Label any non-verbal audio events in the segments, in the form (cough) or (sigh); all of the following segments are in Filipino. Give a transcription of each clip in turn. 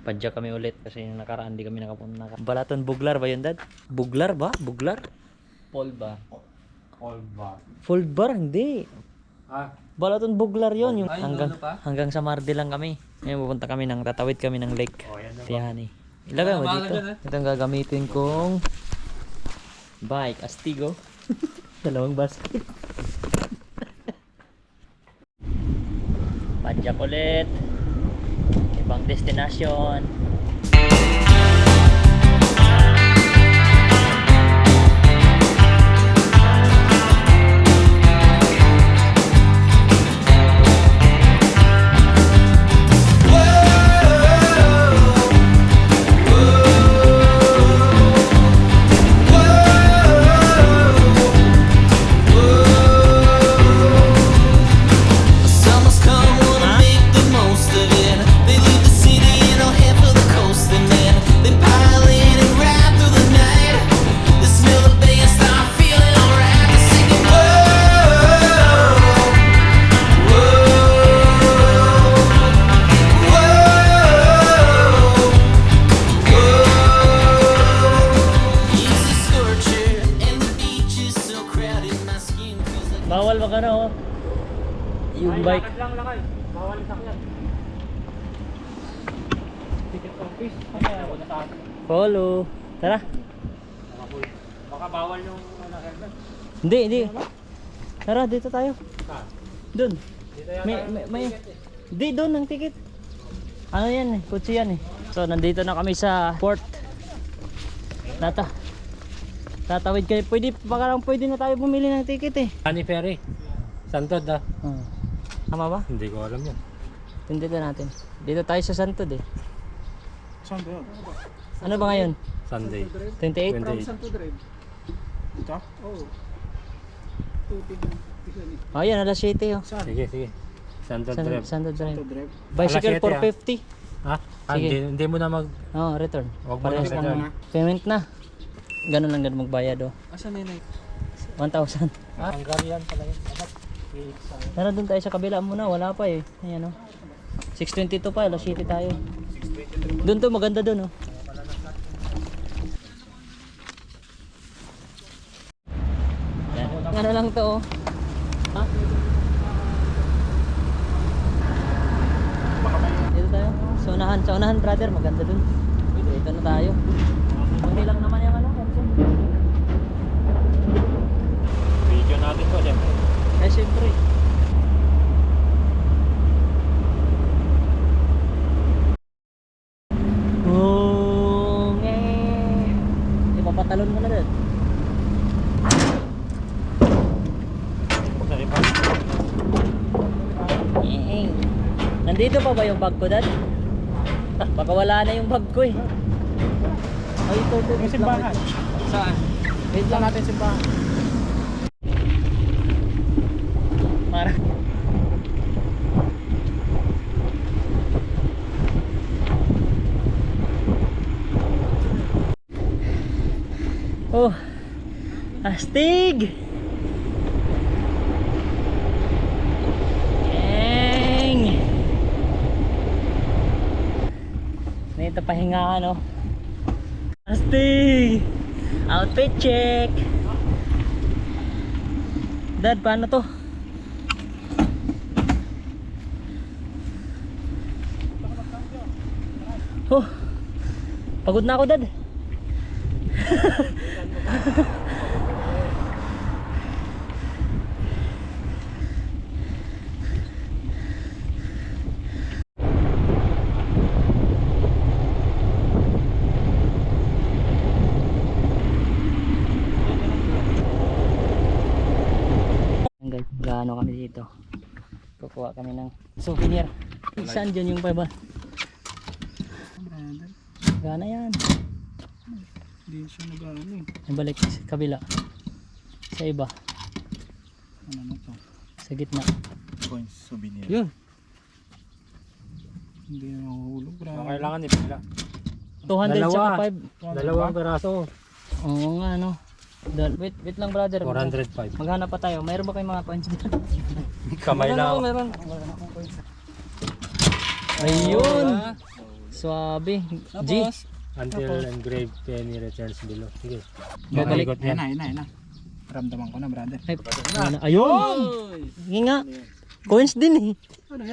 Padya kami ulit kasi yung nakaraan di kami nakapunta. Balaton Buglar ba yun dad? Buglar ba? Buglar? Paul ba? All bar. Full bar? Hindi. Ah, Balaton Buglar yun. Yung Ay, hanggang, ano pa? hanggang sa Mardi lang kami. Ngayon pupunta kami ng tatawid kami ng lake. oh, yan. Tiyani. Ilagay mo Ah, dito. dyan, Ito ang gagamitin kong bike. Astigo. (laughs) Dalawang basket. (laughs) Padyak ulit. Ibang destination. Follow. Tara. Baka bawal yung ano, helmet. Hindi, hindi. Tara, dito tayo. Doon. May, may, may. eh. Hindi, doon ang ticket. Ano yan eh, kutsi yan eh. So, nandito na kami sa port. Nata. Tatawid kayo. Pwede, baka lang pwede na tayo bumili ng ticket eh. Honey Ferry. Santod ah. Oh. Tama ba? Hindi ko alam yan. Tindito natin. Dito tayo sa Santod eh. Saan ba yun? Ano ba ngayon? Sunday. 28? 28. Santo Drive. Ito? Oo. Oh, yan, alas 7 oh. Saan? Sige, sige. Santod Santod, Drive. Drive. Santo Drive. Bicycle Alas 7, 450. Ha? Ah, Sige. hindi, hindi mo na mag... Oh, return. Wag mo Parehas na lang. return. oh. Payment na. Ganun lang ganun magbayad oh. Asan na yun? 1,000. Ah, Hungarian pala yun. Dapat Tara doon tayo sa kabila muna, wala pa eh. Ayan oh. 622 pa, alas 7 tayo. Doon to, maganda doon oh. Yan. Ano lang to oh. Ha? Dito tayo. Sa unahan, sa unahan brother, maganda doon. Dito na tayo. Hindi lang naman yung ano, Kenzo. video natin to, siyempre. Eh, siyempre. Oh, eh. Di ba patalon ka na doon? Sa iba. Eh, Nandito pa ba yung bag ko, Dad? Baka wala na yung bag ko eh. Ay, ito, ito. Yung simbahan. Saan? Wait lang. natin simbahan? Para. Oh, astig! Dang! Nito pahinga ka, no? Astig! Outfit check! Dad, paano to? Oh, pagod na ako, Dad. (laughs) Gaano kami dito. Kukuha kami ng souvenir. Saan dyan yung pa ba? Brother. Gana yan. Hindi siya nag-ano eh. Yung balik sa kabila. Sa iba. Ano na to? Sa gitna. Coins souvenir. Yun. Hindi na. So, Brother. kailangan ipila. 200 Dalawa. saka 5. Dalawang peraso. Oo nga no. Dal wait, wait lang brother. 405. Maghanap pa tayo. Mayroon ba kayong mga coins dyan? (laughs) Kamay lang ako. Meron. Ayun. Swabe. G. Until engraved penny returns below. Sige. Babalik. Yan na, yan na, yan na. Ramdaman ko na, brother. Ay, ayun. Ayun. Coins din eh.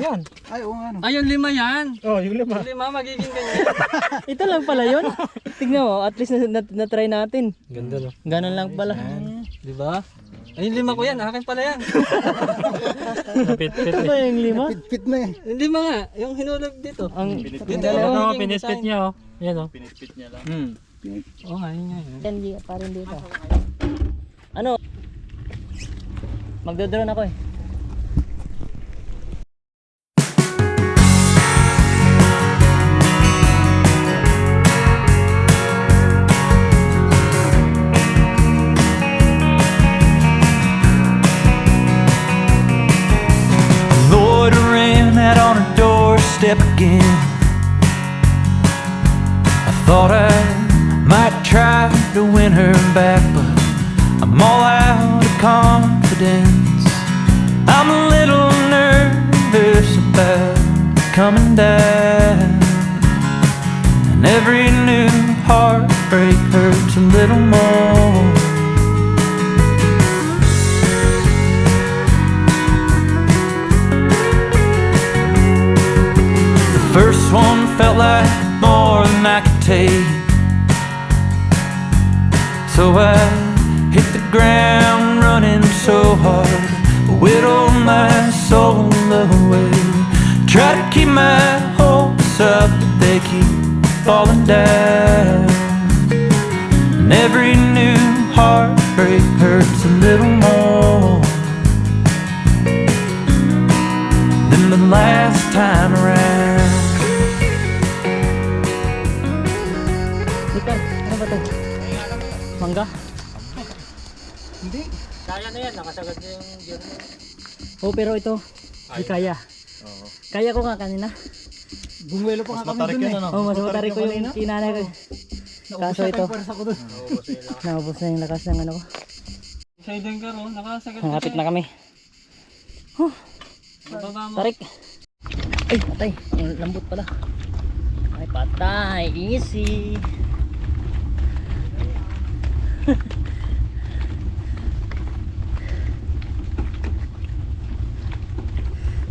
Yan. Ay, oo ano. ayun lima yan. Oh, yung lima. Yung lima magiging ganyan. (laughs) Ito lang pala yun. Tignan mo, at least na, na, na-try natin. Ganda no? Ganun lang pala. Di ba? Ayun lima ko yan, akin pala yan. (laughs) Napit-pit Ito eh. ba yung lima? Fit na eh. Yung lima nga, yung hinulog dito. Ang yung oh, magiging pinispit design. niya oh. Yan oh. Pinipit niya lang. Hmm. Oo nga, yun nga. Yan, parang dito. Ano? Magdodrone ako eh. Doorstep again. I thought I might try to win her back, but I'm all out of confidence. I'm a little nervous about coming down, and every new heartbreak hurts a little more. So I hit the ground running so hard, whittled my soul away. Try to keep my hopes up, but they keep falling down. And every new heartbreak hurts a little more than the last time around. Mangga? Hindi. Kaya na yan. Nakasagad niya yung gear niya. Oo, pero ito, di kaya. Oo. Kaya ko nga kanina. Bumuelo pa nga kami dun eh. Oo, oh, mas matarik ko yung kinanay ko. Kaso ito, naubos na yung lakas ng ano ko. Siding ka ron, nakasagad ka Nakapit na kami. Bababa mo. Tarik. Ay, patay. Lambot pala. Ay, patay. Easy.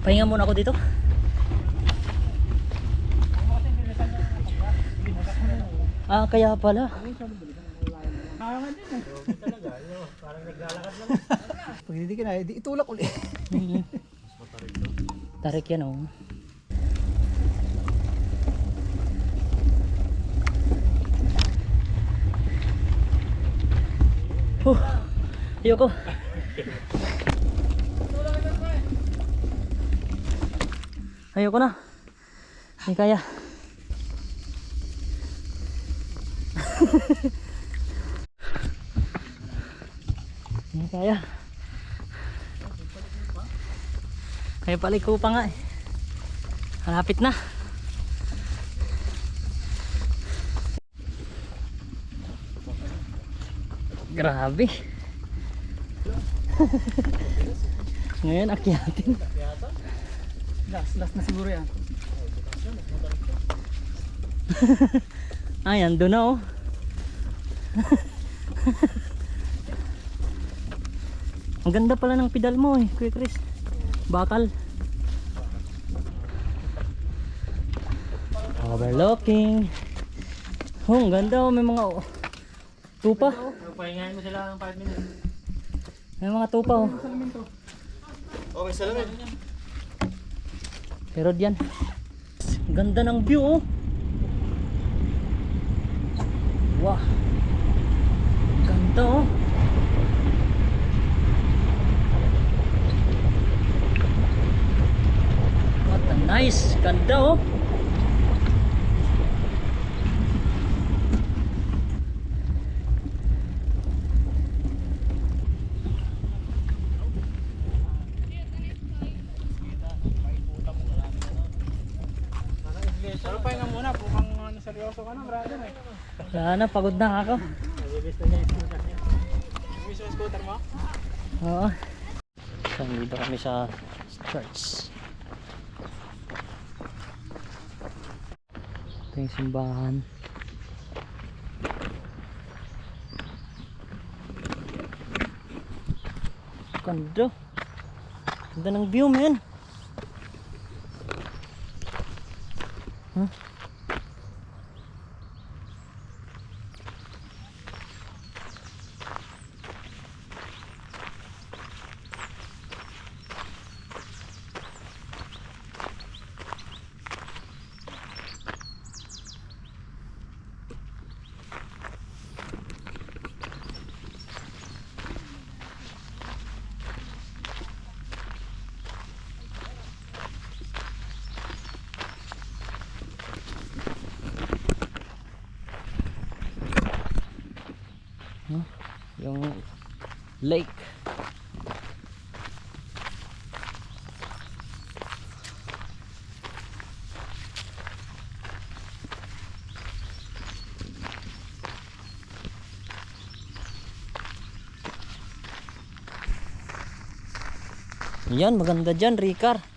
Pahinga muna ako dito. Ah, kaya pala. Pag hindi ka na, itulak ulit. Tarik yan oh. Huh, ayoko. Ayoko na. Hindi kaya. (laughs) Hindi kaya. Kaya paliko pa nga eh. Malapit na. Grabe. (laughs) Ngayon akyatin. Last, last na siguro yan. (laughs) Ay, ando na oh. (laughs) Ang ganda pala ng pedal mo eh, Kuya Chris. Bakal. Overlooking. Oh, ang ganda oh, may mga oh, tupa. Pahingahin mo sila ng 5 minutes. May mga tupa oh. Okay, salamin. Pero diyan. Ganda ng view oh. Wow. Ganda oh. What a nice. Ganda oh. Pero pahinga muna, mukhang ano, seryoso ka na, brother eh. Wala na, pagod na ako. Miss yung scooter mo? Oo. So, dito kami sa church. Ito yung simbahan. Ganda. Ganda ng view, man. Huh? Yung lake. Yan, maganda dyan, Ricard.